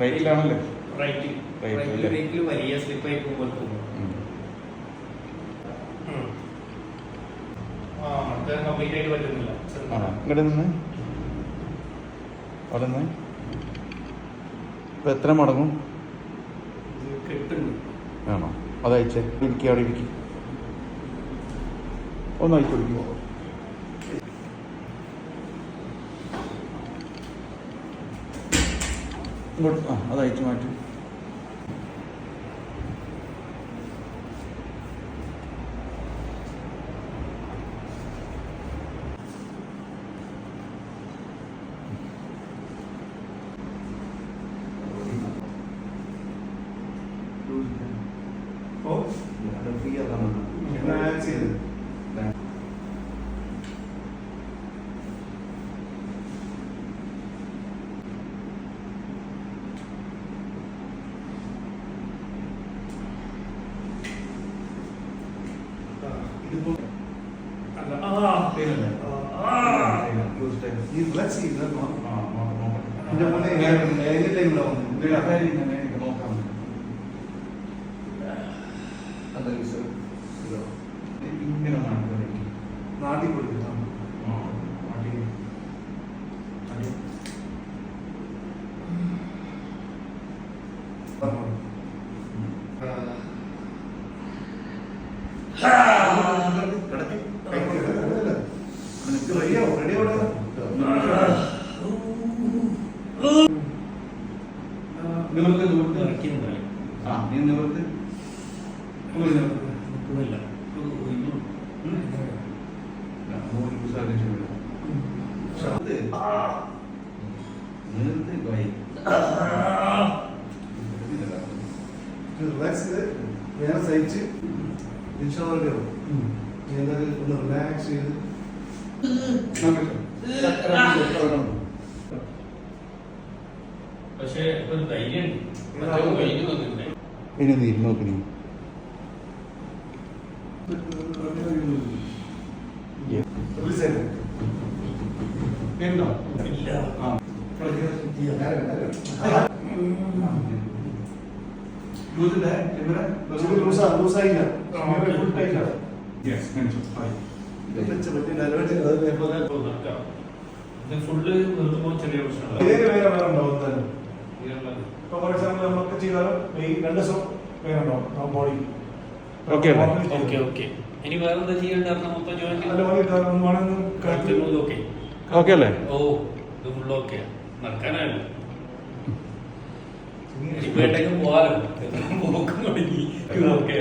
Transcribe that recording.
റൈറ്റിലാണല്ലേ right Right, right അല്ലേ? റൈറ്റിൽ വലിയ പോകുമ്പോൾ ഇങ്ങോട്ട് നിന്ന്. അവിടെ നിന്ന്. ഇപ്പൊ എത്ര മടങ്ങും? ആണോ? അതയച്ചേ. ഇരിക്കുക അവിടെ ഇരിക്കും ഒന്ന് അയച്ചു കൊടുക്കുമോ ഇങ്ങോട്ട് ആ അത് അയച്ചു മാറ്റും. ഓ മാച്ച് ചെയ്ത് ഇതിപ്പോ അല്ല ആ പേരല്ലേ? ആ ഈ റിലാക്സ് ചെയ്ത് എന്റെ മോനെ ഏത് ടൈമിലാണ് വന്നത് ഇങ്ങനെ നടക്കുമായിരിക്കും നാട്ടിൽ കൊടുക്കാം റെഡിയാവും ആ നീ നിർത്ത് ബൈ റിലാക്സ് സഹിച്ച് എന്തായാലും ഒന്ന് റിലാക്സ് ചെയ്ത് പക്ഷേ ഒരു ധൈര്യം കഴിഞ്ഞു തന്നില്ലേ നീ നോക്ക് നീ ഫുള്ള് നിർത്തുമ്പോൾ ചെറിയ പ്രശ്നമുള്ള നമ്മളൊക്കെ ചെയ്താലും ഈ രണ്ട് ദിവസം വേറെ ഉണ്ടാവും ബോഡി അല്ലേ? ഓക്കെ ഓക്കെ ഇനി വേറെ എന്താ ചെയ്യേണ്ടത് മൊത്തം ജോയിൻ ഓക്കെ ഓക്കെ അല്ലേ? ഓ ഇത് ഫുള്ള് ഓക്കെ നടക്കാനായല്ലോ ഇപ്പൊ എവിടേക്കും പോവാലോ. പോക്കും തുടങ്ങി ഓക്കെ